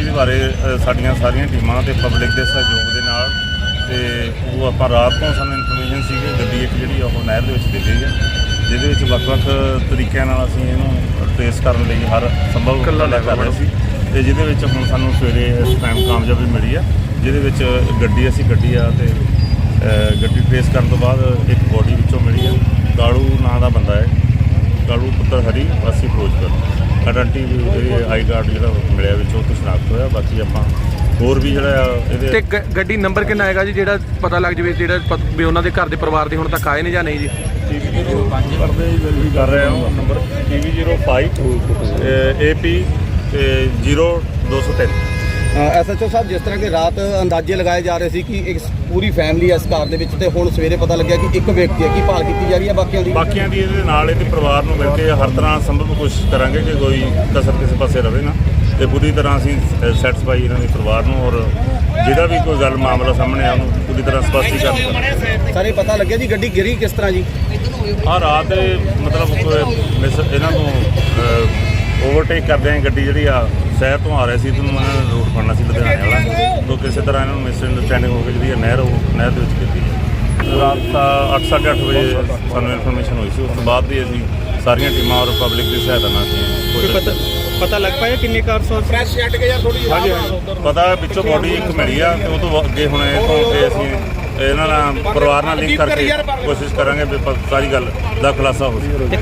ਇਹਦੇ ਬਾਰੇ ਸਾਡੀਆਂ ਸਾਰੀਆਂ ਟੀਮਾਂ ਤੇ ਪਬਲਿਕ ਦੇ ਸਹਿਯੋਗ ਦੇ ਨਾਲ ਤੇ ਉਹ ਆਪਾਂ ਰਾਤ ਤੋਂ ਸਾਨੂੰ ਇਨਫੋਰਮੇਸ਼ਨ ਸੀ ਕਿ ਗੱਡੀ ਇੱਕ ਜਿਹੜੀ ਉਹ ਨਹਿਰ ਦੇ ਵਿੱਚ ਡਿੱਗ ਗਈ ਹੈ ਜਿਹਦੇ ਵਿੱਚ ਵੱਖ-ਵੱਖ ਤਰੀਕਿਆਂ ਨਾਲ ਅਸੀਂ ਇਹਨੂੰ ਟ੍ਰੇਸ ਕਰਨ ਲਈ ਹਰ ਸੰਭਵ ਉਪਰਾਲਾ ਕਰ ਰਹੇ ਸੀ। ਤੇ ਜਿਹਦੇ ਵਿੱਚ ਹੁਣ ਸਾਨੂੰ ਸਵੇਰੇ ਇਸ ਟਾਈਮ ਕਾਮਯਾਬੀ ਮਿਲੀ ਆ ਜਿਹਦੇ ਵਿੱਚ ਗੱਡੀ ਅਸੀਂ ਕੱਢੀ ਆ ਤੇ ਗੱਡੀ ਟ੍ਰੇਸ ਕਰਨ ਤੋਂ ਬਾਅਦ ਇੱਕ ਬੋਡੀ ਵਿੱਚੋਂ ਮਿਲੀ ਆ। ਕਾਲੂ ਨਾਂ ਦਾ ਬੰਦਾ ਹੈ। ਕਾਲੂ ਪੁੱਤਰ ਹਰੀ ਵਾਸੀ ਫਿਰੋਜ਼ਪੁਰ। ਆਇਡੈਂਟੀ ਜਿਹੜੀ ਆਈ ਕਾਰਡ ਜਿਹੜਾ ਮਿਲਿਆ ਵਿੱਚ ਉਹ ਤੋਂ ਸ਼ਨਾਖਤ ਹੋਇਆ। ਬਾਕੀ ਆਪਾਂ ਹੋਰ ਵੀ ਜਿਹੜਾ ਆ ਤੇ ਇਹਦੇ ਗ- ਗੱਡੀ ਨੰਬਰ ਕਿੰਨਾ ਹੈਗਾ ਜੀ ਜਿਹੜਾ ਪਤਾ ਲੱਗ ਜਵੇ ਜਿਹੜਾ ਪਤ- ਵੀ ਉਹਨਾਂ ਦੇ ਘਰ ਦੇ ਪਰਿਵਾਰ ਦੇ ਹੁਣ ਤੱਕ ਆਏ ਨੇ ਜਾਂ ਨਹੀਂ ਜੀ? ਟੀਵੀ ਕਰਦੇ ਵੈਰੀਫਾਈ ਕਰ ਰਹੇ ਹਾਂ ਨੰਬਰ। TV05 AP 0203 ਐਸਐਚਓ ਸਾਹਿਬ ਜਿਸ ਤਰ੍ਹਾਂ ਕਿ ਰਾਤ ਅੰਦਾਜ਼ੇ ਲਗਾਏ ਜਾ ਰਹੇ ਸੀ ਕਿ ਇੱਕ ਪੂਰੀ ਫੈਮਿਲੀ ਇਸ ਕਾਰ ਦੇ ਵਿੱਚ ਤੇ ਹੁਣ ਸਵੇਰੇ ਪਤਾ ਲੱਗਿਆ ਕਿ ਇੱਕ ਵਿਅਕਤੀ ਹੈ ਕੀ ਭਾਲ ਕੀਤੀ ਜਾ ਰਹੀ ਹੈ ਬਾਕੀਆਂ ਦੀ? ਬਾਕੀਆਂ ਦੀ ਇਹਦੇ ਨਾਲ ਇਹਦੇ ਪਰਿਵਾਰ ਨੂੰ ਮਿਲ ਕੇ ਹਰ ਤਰ੍ਹਾਂ ਸੰਭਵ ਕੋਸ਼ਿਸ਼ ਕਰਾਂਗੇ ਕਿ ਕੋਈ ਕਸਰ ਕਿਸੇ ਪਾਸੇ ਰਵੇ ਨਾ। ਤੇ ਪੂਰੀ ਤਰ੍ਹਾਂ ਅਸੀਂ ਸੈਟੀਸਫਾਈ ਇਹਨਾਂ ਦੇ ਪਰਿਵਾਰ ਨੂੰ ਔਰ ਜਿਹਦਾ ਵੀ ਕੋਈ ਗੱਲ ਮਾਮਲਾ ਸਾਹਮਣੇ ਆ ਉਹਨੂੰ ਪੂਰੀ ਤਰ੍ਹਾਂ ਸਪਸ਼ਟੀਕਰਨ ਸਾਰੇ ਪਤਾ ਲੱਗਿਆ ਜੀ ਗੱਡੀ ਗਿਰੀ ਕਿਸ ਤਰ੍ਹਾਂ ਜੀ? ਆ ਰਾਤ ਦੇ ਮਤਲਬ ਇਹਨਾਂ ਨੂੰ ਓਵਰਟੇਕ ਕਰਦੇ ਆਂ ਗੱਡੀ ਜਿਹੜੀ ਆ। ਸ਼ਹਿਰ ਤੋਂ ਆ ਰਹੀ ਸੀ ਤੁਹਾਨੂੰ ਇਹਨਾਂ ਨੇ ਰੂਟ ਫੜਨਾ ਸੀ ਲੁਧਿਆਣੇ ਵਾਲਾ। ਤੋਂ ਕਿਸੇ ਤਰ੍ਹਾਂ ਇਹਨਾਂ ਨੂੰ ਮਿਸ ਅੰਡਰਸਟੈਂਡਿੰਗ ਹੋ ਕੇ ਜਿਹੜੀ ਨਹਿਰ ਉਹ ਨਹਿਰ ਦੇ ਵਿੱਚ ਗਿਰੀ ਰਾਤ ਦਾ 8:30 ਵਜੇ ਸਾਨੂੰ ਇਨਫੋਰਮੇਸ਼ਨ ਹੋਈ ਸੀ। ਉਸ ਤੋਂ ਬਾਅਦ ਵੀ ਅਸੀਂ ਸਾਰੀਆਂ ਟੀਮਾਂ ਔਰ ਪਬਲਿਕ ਦੀ ਸਹਾਇਤਾ ਨਾਲ ਅਸੀਂ ਕੋਸ਼ਿਸ਼ ਪਤਾ ਪਤਾ ਲੱਗ ਪਾਇਆ ਕਿੰਨੇ ਕਾਰ ਸੀ? ਹਾਂਜੀ ਹਾਂਜੀ। ਪਤਾ ਵਿੱਚੋਂ ਬੋਡੀ ਇੱਕ ਮਿਲੀ ਆ ਤੇ ਉਹ ਤੋਂ ਅੱਗੇ ਹੁਣ ਇਹ ਤੋਂ ਅੱਗੇ ਅਸੀਂ ਇਹਨਾਂ ਨਾਲ ਪਰਿਵਾਰ ਨਾਲ ਲਿੰਕ ਕਰਕੇ ਕੋਸ਼ਿਸ਼ ਕਰਾਂਗੇ ਵੀ ਸਾਰੀ ਗੱਲ ਦਾ ਖੁਲਾਸਾ ਹੋ ਸਕੇ।